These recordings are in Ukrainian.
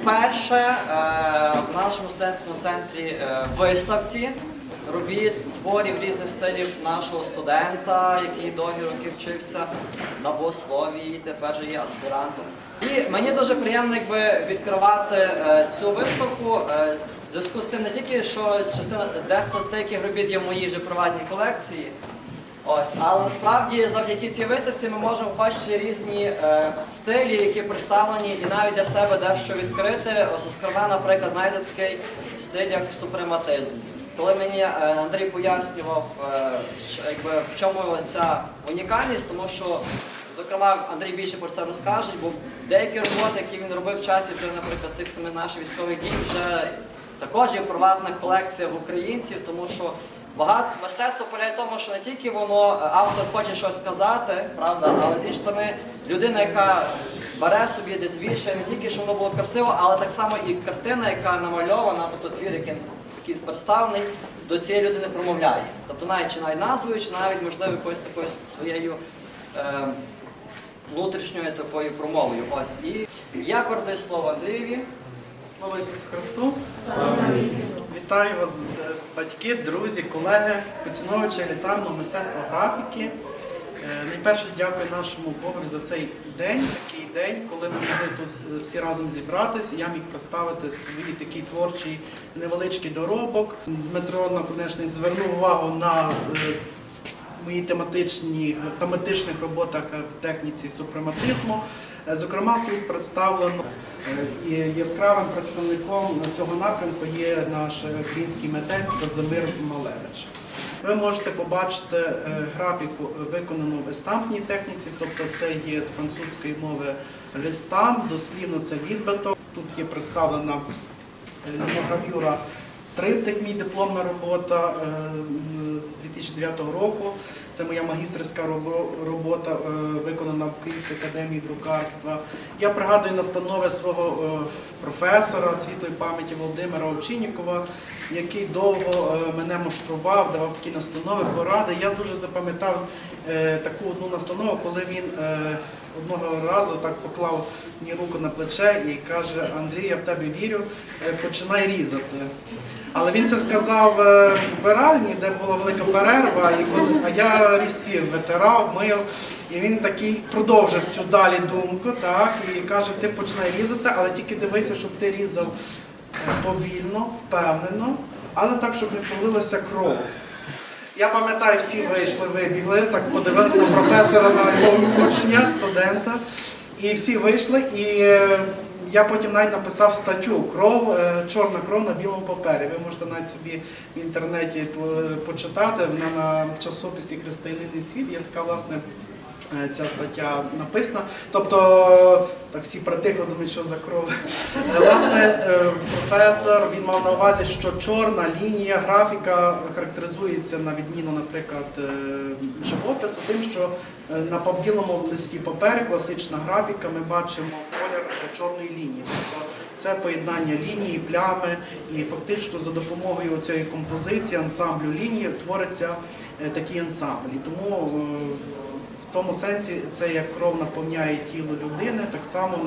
вперше е, в нашому студентському центрі е, виставці робіт творів різних стилів нашого студента, який довгі роки вчився на богословії, і тепер же є аспірантом. І мені дуже приємно якби, відкривати е, цю виставку. е, в зв'язку з тим не тільки, що частина дехто з деяких робіт є в моїй вже приватній колекції, Ось, але насправді завдяки цій виставці ми можемо бачити різні е, стилі, які представлені, і навіть для себе дещо відкрити. Ось, зокрема, наприклад, знаєте, такий стиль, як супрематизм. Коли мені е, Андрій пояснював, е, що, якби, в чому ця унікальність, тому що, зокрема, Андрій більше про це розкаже, бо деякі роботи, які він робив в часі, вже, наприклад, тих самих наших військових дій, вже також є в приватних колекціях українців, тому що Багато мистецтво полягає в тому, що не тільки воно е, автор хоче щось сказати, правда, але з іншої сторони людина, яка бере собі десь вірше, не тільки що воно було красиво, але так само і картина, яка намальована, тобто твір, який якийсь представлений, до цієї людини промовляє. Тобто навіть чи навіть назвою, чи навіть можливо якоюсь такою своєю е, внутрішньою такою промовою. Ось і я передаю слово Андрієві. Слава Ісусу Христу! Вітаю вас, е, батьки, друзі, колеги, поціновувачі елітарного мистецтва графіки. Е, Найперше дякую нашому Богові за цей день, такий день, коли ми могли тут е, всі разом зібратися. Я міг представити свій такий творчий невеличкий доробок. Дмитро Наконечний звернув увагу на мої тематичні тематичних роботах в техніці супрематизму. Зокрема, тут представлено і яскравим представником цього напрямку є наш український митець Казимир Малевич. Ви можете побачити е, графіку виконану в естампній техніці, тобто це є з французької мови листам, дослівно це відбиток. Тут є представлена е, ліногравюра Триптик, мій дипломна робота е, 2009 року. Це моя магістерська робота, е, виконана в Українській академії друкарства. Я пригадую настанови свого е, професора світлої пам'яті Володимира Овчиннікова, який довго е, мене муштрував, давав такі настанови, поради. Я дуже запам'ятав таку одну настанову, коли він одного разу так поклав мені руку на плече і каже: Андрій, я в тебе вірю, е, починай різати. Але він це сказав е, в вбиральні, де була велика перерва, і коли, а я різці витирав, мив. І він такий продовжив цю далі думку, так, і каже, ти починай різати, але тільки дивися, щоб ти різав е, повільно, впевнено, але так, щоб не пролилася кров. Я пам'ятаю, всі вийшли, вибігли, так подивилися на професора, на його учня, студента. І всі вийшли, і е, я потім навіть написав статтю Кров, е, чорна кров на білому папері. Ви можете навіть собі в інтернеті почитати. Вона на часописі Християнин світ є така власне. Е, Ця стаття написана. Тобто, так всі притихли, думають, що за кров. Е, Власне, е, професор він мав на увазі, що чорна лінія графіка характеризується на відміну, наприклад, живопису, тим, що на білому листі паперу класична графіка, ми бачимо колір чорної лінії. Тобто це поєднання лінії, плями, і фактично за допомогою цієї композиції, ансамблю лінії твориться такий ансамбль. І тому в тому сенсі це як кров наповняє тіло людини, так само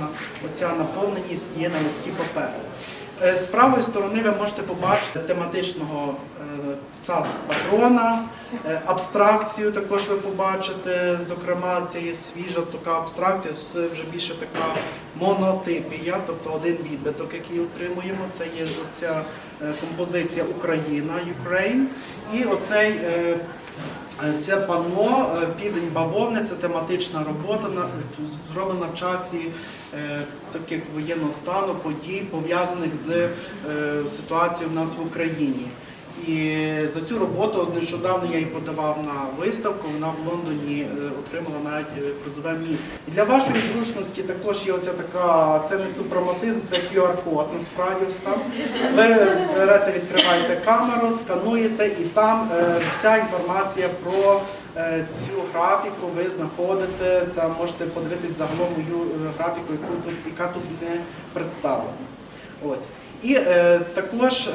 оця наповненість є на листі паперу. Е, З правої сторони ви можете побачити тематичного е, пса патрона, е, абстракцію також ви побачите. Зокрема, це є свіжа така абстракція, це вже більше така монотипія, тобто один відбиток, який отримуємо. Це є ця композиція Україна, Ukraine. І оцей е, Е, Це панно е, Південь бавовни, це тематична робота, на- зроблена в часі е, таких воєнного стану, подій, пов'язаних з е, ситуацією в нас в Україні. І за цю роботу нещодавно я її подавав на виставку. Вона в Лондоні е, отримала навіть е, призове місце. І для вашої зручності також є оця така, це не супрематизм, це QR-код. Насправді ось там. Ви берете, відкриваєте камеру, скануєте, і там е, вся інформація про цю графіку ви знаходите. Це можете подивитись загалом мою графіку, яку тут, яка тут не представлена. Ось. І е, також.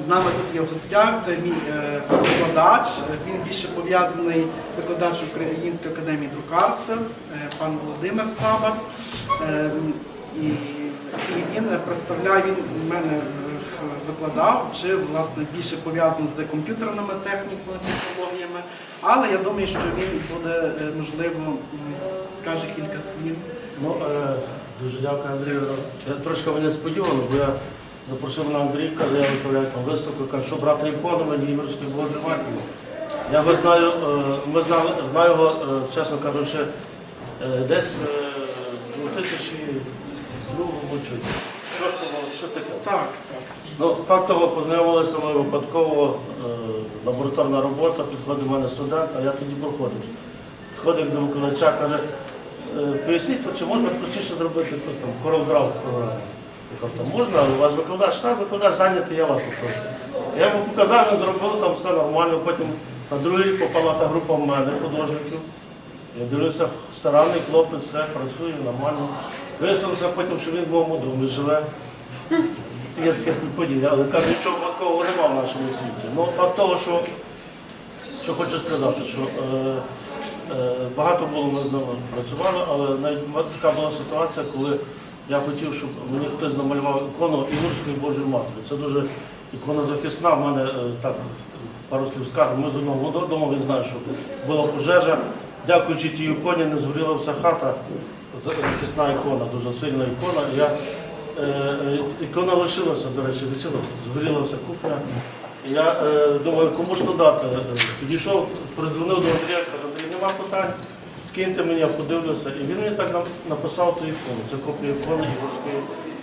З нами тут є в гостях, це мій е, викладач. Він більше пов'язаний викладач Української академії друкарства, е, пан Володимир Сабат. Е, і він представляє, він мене викладав, чи власне більше пов'язано з комп'ютерними техніками, технологіями. Але я думаю, що він буде, можливо, скаже кілька слів. Ну, дуже дякую, Андрію. Я трошки мене несподівано, бо я запросив на Андрій, каже, я виставляю там виставку, кажу, що брати ікону мені Ігорської Божої Матері. Я його знаю, е, ми знали, знаю його, е, чесно кажучи, е, десь е, у 2002 чи 6 що таке. Так, так. Ну, факт того, познайомилися ми випадково, е, лабораторна робота, підходить до мене студент, а я тоді проходив. Підходить до викладача, каже, «Е, поясніть, чи можна простіше зробити якусь там CorelDRAW програму. Я кажу, можна, у вас викладач, так, викладач зайнятий, я вас попрошу. Я йому показав, він зробив там все нормально, потім на другий попала та група в мене, художників. Я дивлюся, старанний хлопець, все працює нормально. Виявилося потім, що він в моєму домі живе. Є таке співпадіння, але кажу, нічого такого немає в нашому світі. Ну, факт того, що, що хочу сказати, що е, е, багато було ми з працювали, але навіть така була ситуація, коли я хотів, щоб мені хтось намалював ікону Ігорської Божої Матері. Це дуже ікона захисна. В мене е, так пару слів скажу. Ми з одного додому, він знає, що була пожежа. Дякуючи тій іконі, не згоріла вся хата. Захисна ікона, дуже сильна ікона. Я Е, е, Ікона лишилася, до речі, висіла, згоріла вся кухня. Я е, думаю, кому ж то дати. Е, Підійшов, придзвонив до Андрія, каже, Андрій, нема питань, скиньте мені, я подивлюся. І він мені так написав ту ікону. Це копія ікони Ігорської.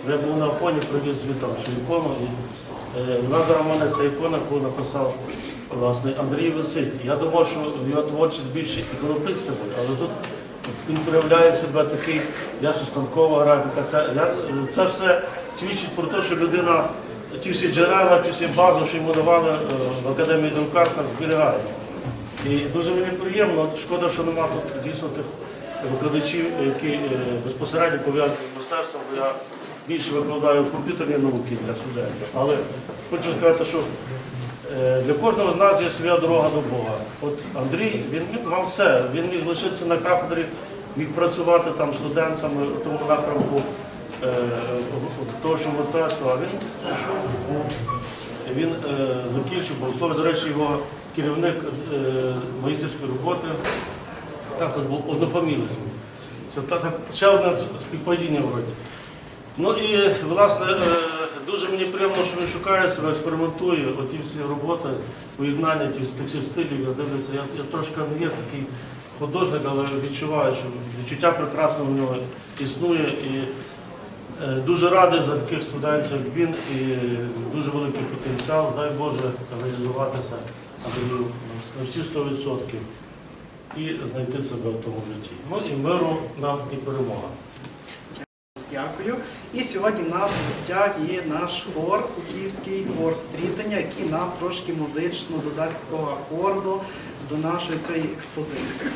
Я був на фоні, привіз звітом цю ікону. І, е, вона зараз мене ця ікона, яку написав власне, Андрій висить. Я думав, що його творчість більше іконописця буде, але тут він проявляє себе такий, я сустанкова графіка. Це, я, це все свідчить про те, що людина ті всі джерела, ті всі бази, що йому давали е, в академії Донкарта, зберігає. І дуже мені приємно, шкода, що нема тут дійсно тих викладачів, які е, безпосередньо пов'язані з мистецтвом, бо я більше викладаю комп'ютерні науки для студентів. Але хочу сказати, що Е, Для кожного з нас є своя дорога до Бога. От Андрій, він мав все. Він міг лишитися на кафедрі, міг працювати там студентами в тому напрямку е, того, що мистецтва. А він пішов, він е, закінчив, бо до речі, його керівник е, магістерської роботи також був однофамілець. Це ще одне співпадіння вроді. Ну і власне е, дуже мені приємно, що він шукає себе, експериментує. Оті всі роботи, поєднання тих всіх стилів, я дивлюся. Я, я трошки не є такий художник, але відчуваю, що відчуття прекрасне в нього існує. І е, дуже радий за таких студентів, як він, і дуже великий потенціал. Дай Боже реалізуватися на всі 100% і знайти себе в тому житті. Ну і миру нам і перемога. Дякую. І сьогодні в нас в гостях є наш хор, київський хор стрітання, який нам трошки музично додасть такого акорду до нашої цієї експозиції.